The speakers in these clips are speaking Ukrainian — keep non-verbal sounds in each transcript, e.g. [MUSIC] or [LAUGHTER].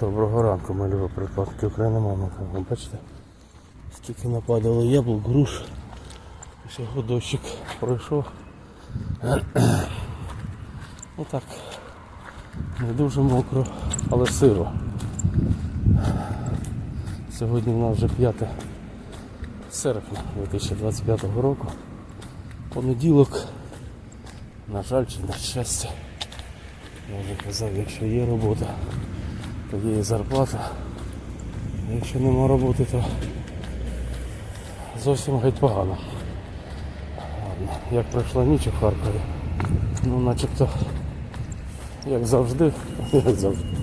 Доброго ранку, мої любі припадки України. Ви бачите, скільки нападало яблук, груш. Всього дощик пройшов. [CLEARS THROAT] Ну так, не дуже мокро, але сиро. Сьогодні в нас вже 5 серпня 2025 року. Понеділок. На жаль, чи на щастя. Я вже казав, якщо є робота, то є зарплата. Якщо нема роботи, то зовсім геть погано. Як пройшла ніч у Харкові, ну начебто, як завжди, [LAUGHS] як завжди.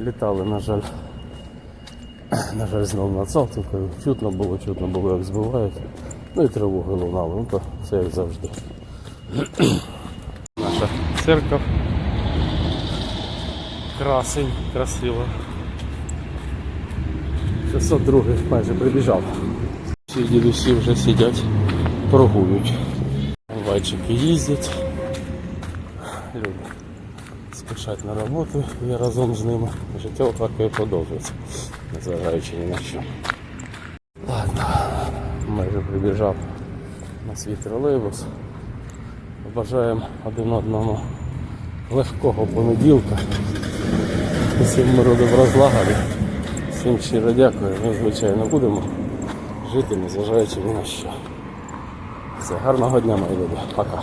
Літали, на жаль. На жаль, знову над Салтівкою. Чутно було, чутно було, як збивають. Ну і тривоги лунали, ну то все як завжди. [CLEARS THROAT] Наша церковь. Красень, красиво. 602 майже прибіжав. Всі дідусі вже сидять, прогулюють. Вайчики їздять. Люди спішать на роботу, я разом з ними. Життя у Харкові продовжується, незважаючи ні на що. Ладно, майже прибіжав на свій тролейбус. Бажаємо один одному легкого понеділка. Всім миру розлагали. Всім щиро дякую. Ми, звичайно, будемо жити, незважаючи ні на що. Все, гарного дня, мої люди. Пока.